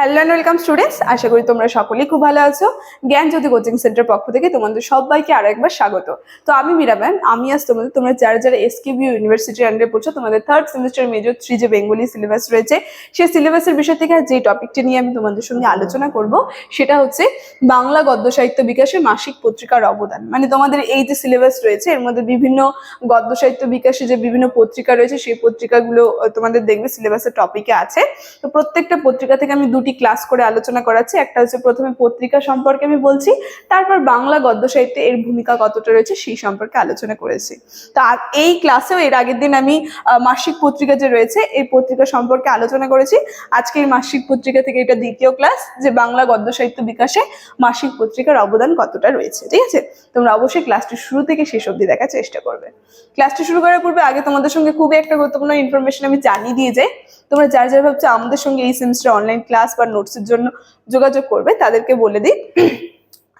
Hello and welcome students আশা করি তোমরা সকলেই খুব ভালো আছো। জ্ঞান জ্যোতি কোচিং সেন্টার পক্ষ থেকে তোমাদের সবাইকে আরও একবার স্বাগত। তো আমি মীরাবেন আমি আজ তোমাদের তোমরা যারা যারা এসকেবি ইউনিভার্সিটির আন্ডারে পড়ছো, তোমাদের থার্ড সেমিস্টার মেজর থ্রি যে বেঙ্গলি সিলেবাস রয়েছে, সেই সিলেবাসের বিষয় থেকে যে টপিকটি নিয়ে আমি তোমাদের সঙ্গে আলোচনা করব, সেটা হচ্ছে বাংলা গদ্য সাহিত্য বিকাশে মাসিক পত্রিকার অবদান। মানে তোমাদের এই যে সিলেবাস রয়েছে, এর মধ্যে বিভিন্ন গদ্য সাহিত্য বিকাশে যে বিভিন্ন পত্রিকা রয়েছে, সেই পত্রিকাগুলো তোমাদের দেখবে সিলেবাসের টপিকে আছে। তো প্রত্যেকটা পত্রিকা থেকে আমি দুটি ক্লাস করে আলোচনা করাচ্ছি। একটা হচ্ছে প্রথমে পত্রিকা সম্পর্কে আমি বলছি, তারপর বাংলা গদ্য সাহিত্যে এর ভূমিকা কতটা রয়েছে সেই সম্পর্কে আলোচনা করেছি। তো এই ক্লাসেও এর আগের দিন আমি মাসিক পত্রিকা যে রয়েছে, এই পত্রিকা সম্পর্কে আলোচনা করেছি। আজকে এই মাসিক পত্রিকা থেকে এটা দ্বিতীয় ক্লাস, যে বাংলা গদ্য সাহিত্য বিকাশে মাসিক পত্রিকার অবদান কতটা রয়েছে, ঠিক আছে? তোমরা অবশ্যই ক্লাসটি শুরু থেকে শেষ অবধি দেখার চেষ্টা করবে। ক্লাসটি শুরু করার পূর্বে আগে তোমাদের সঙ্গে খুবই একটা গুরুত্বপূর্ণ ইনফরমেশন আমি জানিয়ে দিয়ে যাই। তোমরা যার যার ভাবছ আমাদের সঙ্গে এই সেমিস্টার অনলাইন ক্লাস বা নোটসের জন্য যোগাযোগ করবে, তাদেরকে বলে দিই।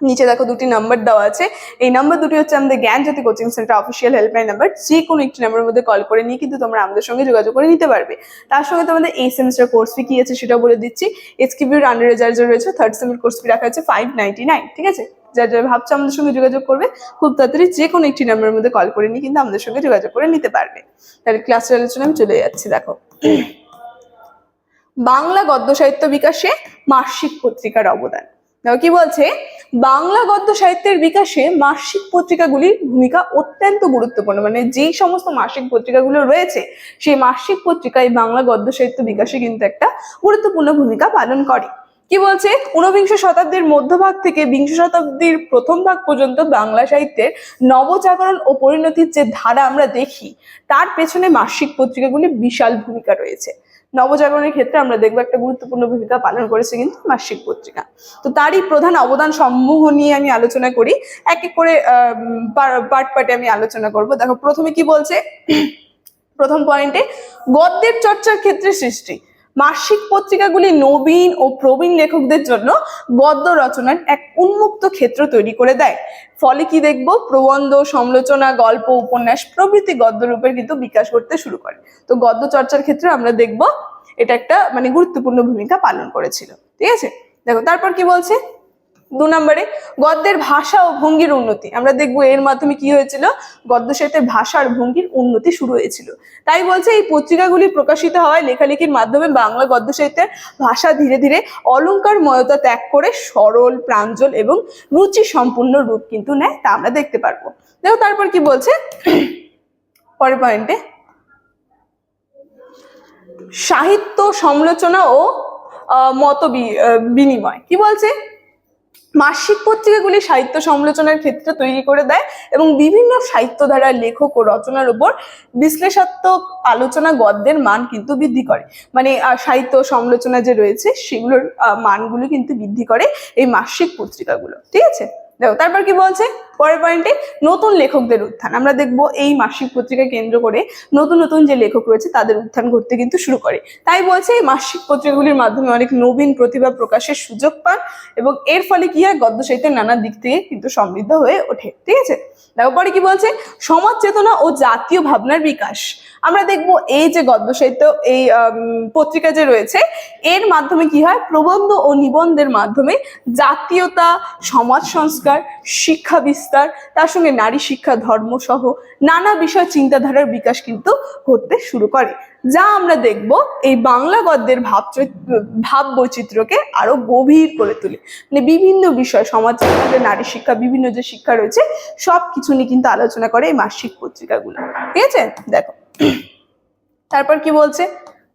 নিচে দেখো দুটি নাম্বার দেওয়া আছে। এই নাম্বার দুটি হচ্ছে আমাদের Gyan Jyoti coaching centre official helpline number যে কোনো একটি নাম্বারের মধ্যে কল করে নিয়ে কিন্তু তোমরা আমাদের সঙ্গে যোগাযোগ করে নিতে পারবে। তার সঙ্গে তোমাদের এই সেমিস্টার কোর্স ফি কি আছে সেটাও বলে দিচ্ছি। এসকিবির আন্ডারে যার যার রয়েছে থার্ড সেমিস্টার কোর্স ফি রাখা আছে ফাইভ নাইনটি নাইন ঠিক আছে? যার যারা ভাবছ আমাদের সঙ্গে যোগাযোগ করবে, খুব তাড়াতাড়ি যে কোনো একটি নাম্বারের মধ্যে কল করে নিয়ে কিন্তু আমাদের সঙ্গে যোগাযোগ করে নিতে পারবে। তাহলে ক্লাসের আলোচনা আমি চলে যাচ্ছি, দেখো। বাংলা গদ্য সাহিত্য বিকাশে মাসিক পত্রিকার অবদান। কি বলছে? বাংলা গদ্য সাহিত্যের বিকাশে মাসিক পত্রিকাগুলির ভূমিকা অত্যন্ত গুরুত্বপূর্ণ। মানে যেই সমস্ত মাসিক পত্রিকাগুলো রয়েছে, সেই মাসিক পত্রিকায় বাংলা গদ্য সাহিত্য বিকাশে কিন্তু একটা গুরুত্বপূর্ণ ভূমিকা পালন করে। কি বলছে? ঊনবিংশ শতাব্দীর মধ্যভাগ থেকে বিংশ শতাব্দীর প্রথম ভাগ পর্যন্ত বাংলা সাহিত্যের নবজাগরণ ও পরিণতির যে ধারা আমরা দেখি, তার পেছনে মাসিক পত্রিকাগুলি বিশাল ভূমিকা রয়েছে। নবজাগরণের ক্ষেত্রে আমরা দেখব একটা গুরুত্বপূর্ণ ভূমিকা পালন করেছে কিন্তু মাসিক পত্রিকা। তো তারই প্রধান অবদান সমূহ নিয়ে আমি আলোচনা করি। এক এক করে পার্ট পার্টে আমি আলোচনা করব। দেখো, প্রথমে কি বলছে? প্রথম পয়েন্টে গদ্যের চর্চার ক্ষেত্রে সৃষ্টি। মাসিক পত্রিকাগুলি নবীন ও প্রবীণ লেখকদের জন্য গদ্য রচনার এক উন্মুক্ত ক্ষেত্র তৈরি করে দেয়। ফলে কি দেখব? প্রবন্ধ, সমালোচনা, গল্প, উপন্যাস প্রভৃতি গদ্য গদ্যরূপের কিন্তু বিকাশ করতে শুরু করে। তো গদ্য চর্চার ক্ষেত্রে আমরা দেখব, এটা একটা মানে গুরুত্বপূর্ণ ভূমিকা পালন করেছিল। ঠিক আছে? দেখো, তারপর কি বলছে? দু নম্বরে গদ্যের ভাষা ও ভঙ্গির উন্নতি। আমরা দেখব এর মাধ্যমে কি হয়েছিল? গদ্য সাহিত্যের ভাষার ভঙ্গির উন্নতি শুরু হয়েছিল। তাই বলছে এই পত্রিকাগুলি প্রকাশিত হওয়ায় লেখালেখির মাধ্যমে বাংলা গদ্য সাহিত্যের ভাষা ধীরে ধীরে অলংকার ময়তা ত্যাগ করে সরল, প্রাঞ্জল এবং রুচি সম্পূর্ণ রূপ কিন্তু নেয় তা আমরা দেখতে পারব। দেখো তারপর কি বলছে? পরের পয়েন্টে সাহিত্য, সমালোচনা ও মত বিনিময়। কি বলছে? মাসিক পত্রিকাগুলি সাহিত্য সমালোচনার ক্ষেত্রে তৈরি করে দেয় এবং বিভিন্ন সাহিত্য ধারার লেখক ও রচনার উপর বিশ্লেষাত্মক আলোচনা গদ্যের মান কিন্তু বৃদ্ধি করে। মানে সাহিত্য সমালোচনা যে রয়েছে, সেগুলোর মানগুলো কিন্তু বৃদ্ধি করে এই মাসিক পত্রিকাগুলো। ঠিক আছে? দেখো, তারপর কি বলছে? পরের পয়েন্টে নতুন লেখকদের উত্থান। আমরা দেখব এই মাসিক পত্রিকা কেন্দ্র করে নতুন নতুন যে লেখক রয়েছে, তাদের উত্থান ঘটতে কিন্তু শুরু করে। তাই বলছে, এই মাসিক পত্রিকাগুলির মাধ্যমে অনেক নবীন প্রতিভা প্রকাশের সুযোগ পান এবং এর ফলে কি হয়? গদ্য সাহিত্যের নানা দিক থেকে কিন্তু সমৃদ্ধ হয়ে ওঠে। ঠিক আছে? দেখো, পরে কি বলছে? সমাজ চেতনা ও জাতীয় ভাবনার বিকাশ। আমরা দেখব এই যে গদ্য সাহিত্য, এই পত্রিকা যে রয়েছে, এর মাধ্যমে কি হয়? প্রবন্ধ ও নিবন্ধের মাধ্যমে জাতীয়তা, সমাজ সংস্কার, শিক্ষা বিস্তার, তার সঙ্গে নারী শিক্ষা, ধর্ম সহ নানা বিষয় চিন্তাধারার বিকাশ কিন্তু ঘটতে শুরু করে। যা আমরা দেখব এই বাংলা গদ্যের ভাব ভাব বৈচিত্র্যকে আরও গভীর করে তোলে। মানে বিভিন্ন বিষয়, সমাজ নারী শিক্ষা, বিভিন্ন যে শিক্ষা রয়েছে সব কিছু নিয়ে কিন্তু আলোচনা করে এই মাসিক পত্রিকাগুলো। ঠিক আছে? দেখো। তারপর কি বলছে?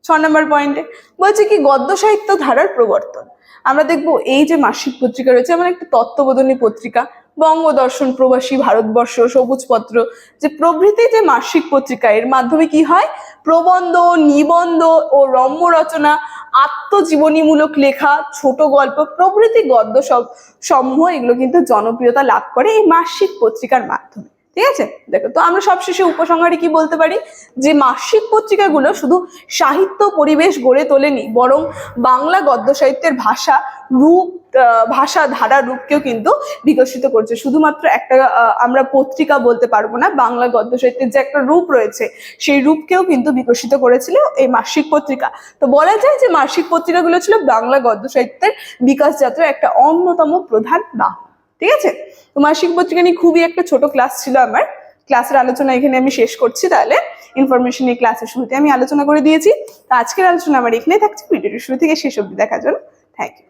ছ নম্বর পয়েন্টে। বলছে কি, গদ্য সাহিত্য ধারার প্রবর্তন। আমরা দেখব এই যে মাসিক পত্রিকা রয়েছে যেমন একটা তত্ত্ববোধনী পত্রিকা, বঙ্গদর্শন, প্রবাসী ভারতবর্ষ, সবুজপত্র, যে প্রভৃতি যে মাসিক পত্রিকা, এর মাধ্যমে কি হয়? প্রবন্ধ, নিবন্ধ ও রম্য রচনা আত্মজীবনীমূলক লেখা, ছোট গল্প, প্রভৃতি গদ্য সব সমূহ এগুলো কিন্তু জনপ্রিয়তা লাভ করে এই মাসিক পত্রিকার মাধ্যমে। ঠিক আছে? দেখো, তো আমরা সবশেষে উপসংহারে কি বলতে পারি? যে মাসিক পত্রিকাগুলো শুধু সাহিত্য পরিবেশ গড়ে তোলেনি, বরং বাংলা গদ্য সাহিত্যের ভাষা রূপ ভাষা ধারা রূপকেও কিন্তু বিকশিত করছে। শুধুমাত্র একটা আমরা পত্রিকা বলতে পারব না, বাংলা গদ্য সাহিত্যের যে একটা রূপ রয়েছে, সেই রূপকেও কিন্তু বিকশিত করেছিল এই মাসিক পত্রিকা। তো বলা যায় যে মাসিক পত্রিকাগুলো ছিল বাংলা গদ্য সাহিত্যের বিকাশ যাত্রার একটা অন্যতম প্রধান বাহন ঠিক আছে? তো মাসিক পত্রিকা নিয়ে খুবই একটা ছোট ক্লাস ছিল আমার। ক্লাসের আলোচনা এখানে আমি শেষ করছি তাহলে। ইনফরমেশন এই ক্লাসের শুরুতে আমি আলোচনা করে দিয়েছি। তো আজকের আলোচনা আমার এখানে থাকছে। ভিডিওটি শুরু থেকে শেষ অব্দি দেখার জন্য থ্যাংক ইউ